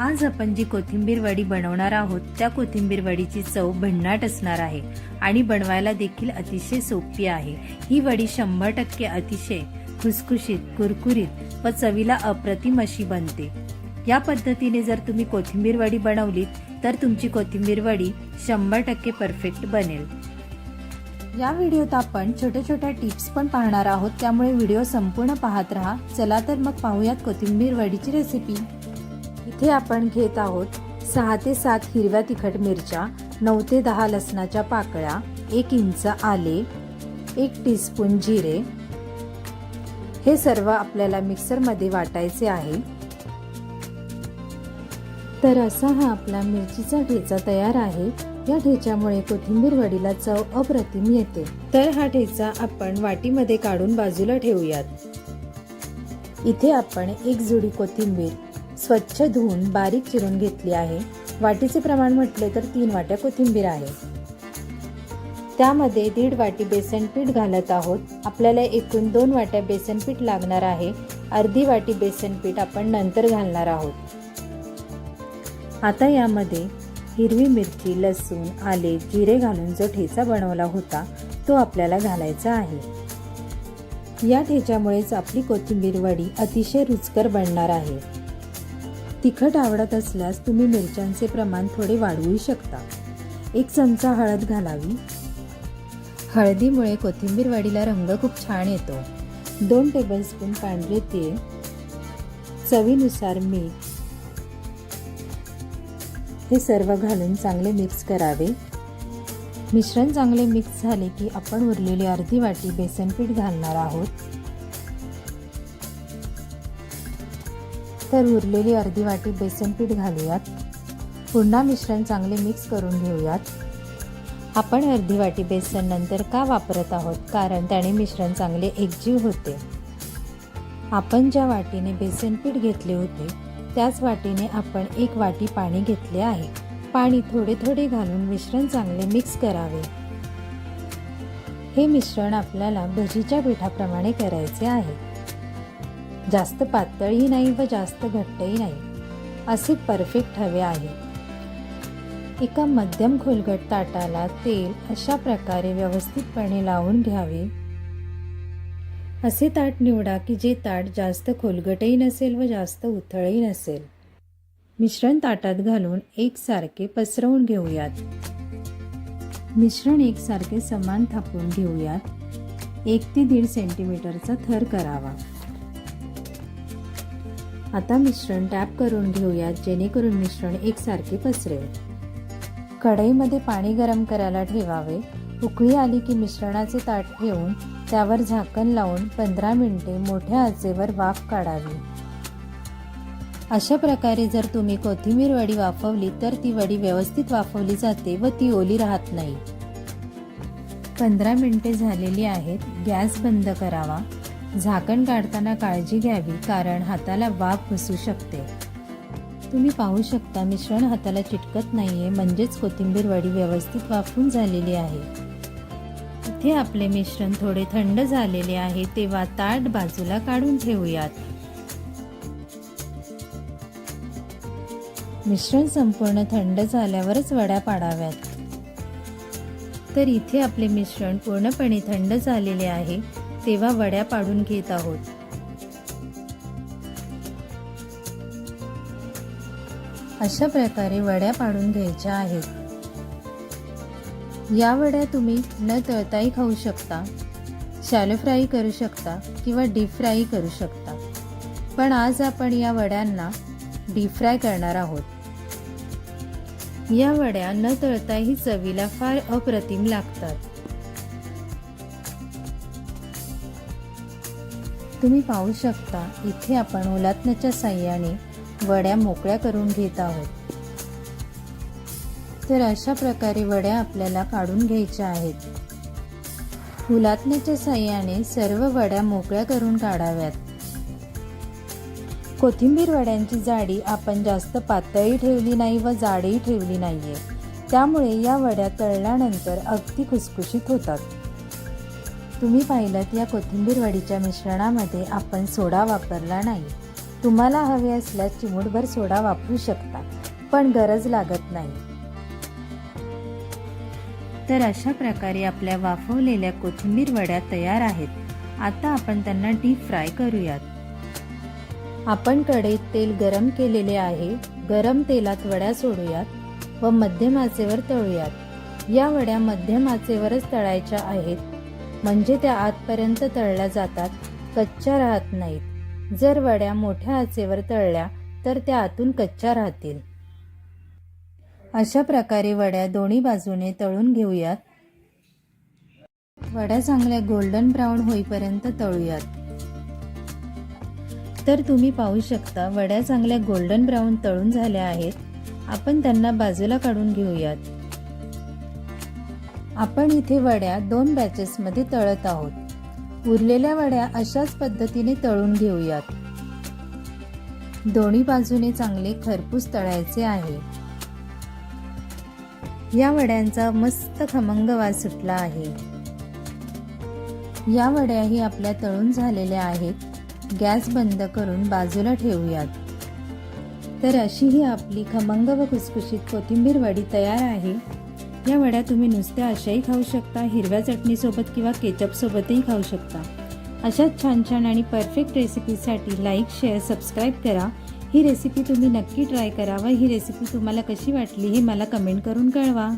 आज आपण जी कोथिंबीर वडी बनवणार आहोत त्या कोथिंबीर वडीची चव भन्नाट असणार आहे आणि बनवायला देखील अतिशय सोपी आहे. ही वडी शंभर टक्के अतिशय खुसखुशीत कुरकुरीत व चवीला अप्रतिम अशी बनते. या पद्धतीने जर तुम्ही कोथिंबीर वडी बनवलीत तर तुमची कोथिंबीर वडी शंभर टक्के परफेक्ट बनेल. या व्हिडिओत आपण छोट्या छोट्या टिप्स पण पाहणार आहोत त्यामुळे व्हिडिओ संपूर्ण पाहत राहा. चला तर मग पाहूयात कोथिंबीर वडीची रेसिपी. इथे आपण घेत आहोत सहा ते सात हिरव्या तिखट मिरच्या नऊ ते दहा लसणाच्या पाकळ्या एक इंच आले एक टीस्पून जिरे. हे सर्व आपल्याला मिक्सरमध्ये वाटायचे आहे. तर असा हा आपला मिरचीचा ठेचा तयार आहे. या ठेच्यामुळे कोथिंबीर वडीला चव अप्रतिम येते. तर हा ठेचा आपण वाटीमध्ये काढून बाजूला ठेवूयात. इथे आपण एक जुडी कोथिंबीर स्वच्छ धुवून बारीक चिरून घेतली आहे. वाटीचे प्रमाण म्हटले तर तीन वाट्या कोथिंबीर आहे. त्यामध्ये दीड वाटी बेसन पीठ घालत आहोत. आपल्याला एकूण दोन वाट्या बेसन पीठ लागणार आहे. अर्धी वाटी बेसन पीठ आपण नंतर घालणार आहोत. आता यामध्ये हिरवी मिरची लसूण आले जिरे घालून जो ठेचा बनवला होता तो आपल्याला घालायचा आहे. या ठेच्यामुळेच आपली कोथिंबीर वडी अतिशय रुचकर बनणार आहे. तिखट आवडत असल्यास तुम्ही मिरच्यांचे प्रमाण थोडे वाढवू शकता. एक चमचा हळद घालावी. हळदीमुळे कोथिंबीर वाडीला रंग खूप छान येतो. दोन टेबलस्पून पांढरे तीळ. चवीनुसार मीठ. हे सर्व घालून चांगले मिक्स करावे. मिश्रण चांगले मिक्स झाले की आपण उरलेली अर्धी वाटी बेसन पीठ घालणार आहोत. तर उरलेली अर्धी वाटी बेसन पीठ घालूयात. पुन्हा मिश्रण चांगले मिक्स करून घेऊयात. आपण अर्धी वाटी बेसन नंतर का वापरत आहोत? कारण त्याने मिश्रण चांगले एकजीव होते. आपण ज्या वाटीने बेसन पीठ घेतले होते त्याच वाटीने आपण एक वाटी पाणी घेतले आहे. पाणी थोडे थोडे घालून मिश्रण चांगले मिक्स करावे. हे मिश्रण आपल्याला भजीच्या पिठाप्रमाणे करायचे आहे. जास्त पातळही नाही व जास्त घट्टही नाही. असे परफेक्ट हवे आहे. एका मध्यम खोलगट ताटाला तेल अशा प्रकारे व्यवस्थितपणे लावून घ्यावे. असे ताट निवडा की जे ताट जास्त खोलगटही नसेल व जास्त उथळही नसेल. मिश्रण ताटात घालून एकसारखे पसरवून घेऊयात. मिश्रण एकसारखे समान थापून घेऊयात. एक ते दीड सेंटीमीटरचा थर करावा. आता मिश्रण टॅप करून घेऊयात जेणेकरून मिश्रण एकसारखे पसरेल. कढईमध्ये पाणी गरम करायला ठेवावे. उकळी आली की मिश्रणाचे ताट ठेवून त्यावर झाकण लावून पंधरा मिनिटे मोठ्या आचेवर वाफ काढावी. अशा प्रकारे जर तुम्ही कोथिंबीर वडी वाफवली तर ती वडी व्यवस्थित वाफवली जाते व ती ओली राहत नाही. पंधरा मिनिटे झालेली आहेत. गॅस बंद करावा. झाकण काढताना काळजी घ्यावी कारण हाताला वाफ बसू शकते. तुम्ही पाहू शकता मिश्रण हाताला चिटकत नाहीये म्हणजेच कोथिंबीर वडी व्यवस्थित वाफून झालेली आहे. इथे आपले मिश्रण थोडे थंड झालेले आहे तेव्हा ताट बाजूला काढून ठेवूयात. मिश्रण संपूर्ण थंड झाल्यावरच वड्या पाडाव्यात. तर इथे आपले मिश्रण पूर्णपणे थंड झालेले आहे. तेव्हा वड्या पाडून घेत आहोत. अशा प्रकारे वड्या पाडून घ्यायच्या आहेत. या वड्या तुम्ही न तळताही खाऊ शकता शॅलो फ्राई करू शकता किंवा डीप फ्राई करू शकता. पण आज आपण या वड्यांना डीप फ्राय करणार आहोत. या वड्या न तळताही चवीला फार अप्रतिम लागतात. तुम्ही पाहू शकता इथे आपण ओलातण्याच्या साह्याने वड्या मोकळ्या करून घेत आहोत. तर अशा प्रकारे वड्या आपल्याला काढून घ्यायच्या आहेत. उलातण्याच्या साह्याने सर्व वड्या मोकळ्या करून काढाव्यात. कोथिंबीर वड्यांची जाडी आपण जास्त पातळी ठेवली नाही व जाडीही ठेवली नाहीये. त्यामुळे या वड्या तळल्यानंतर अगदी खुसखुशीत होतात. तुम्ही पाहिलं या कोथिंबीरवडीच्या मिश्रणामध्ये आपण सोडा वापरला नाही. तुम्हाला हवे असल्यास चिमूटभर सोडा वापरू शकता पण गरज लागत नाही. तर अशा प्रकारे आपल्या वाफवलेल्या कोथिंबीर वड्या तयार आहेत. आता आपण त्यांना डीप फ्राय करूयात. आपण कढईत तेल गरम केलेले आहे. गरम तेलात वड्या सोडूयात व मध्यम आचेवर तळूयात. या वड्या मध्यम आचेवरच तळायच्या आहेत. म्हणजे त्या आतपर्यंत तळल्या जातात कच्च्या राहत नाहीत. जर वड्या मोठ्या आचेवर तळल्या तर त्या आतून कच्च्या राहतील. अशा प्रकारे वड्या दोन्ही बाजूने तळून घेऊयात. वड्या चांगल्या गोल्डन ब्राऊन होईपर्यंत तळूयात. तर तुम्ही पाहू शकता वड्या चांगल्या गोल्डन ब्राऊन तळून झाल्या आहेत. आपण त्यांना बाजूला काढून घेऊयात. आपण इथे वड्या दोन बॅचेसमध्ये तळत आहोत. उरलेल्या वड्या अशाच पद्धतीने तळून घेऊयात. दोन्ही बाजूने चांगले खरपूस तळायचे आहे. या वड्यांचा मस्त खमंग वास सुटला आहे. या वड्याही आपल्या तळून झालेल्या आहेत. गॅस बंद करून बाजूला ठेवूयात. तर अशी ही आपली खमंग व खुसखुशीत कोथिंबीर वडी तयार आहे. या वड्या तुम्ही नुसत्या अशाही खाऊ शकता हिरव्या चटणीसोबत किंवा केचपसोबतही खाऊ शकता. अशाच छान छान आणि परफेक्ट रेसिपीसाठी लाईक शेअर सबस्क्राईब करा. ही रेसिपी तुम्ही नक्की ट्राय करा व ही रेसिपी तुम्हाला कशी वाटली हे मला कमेंट करून कळवा.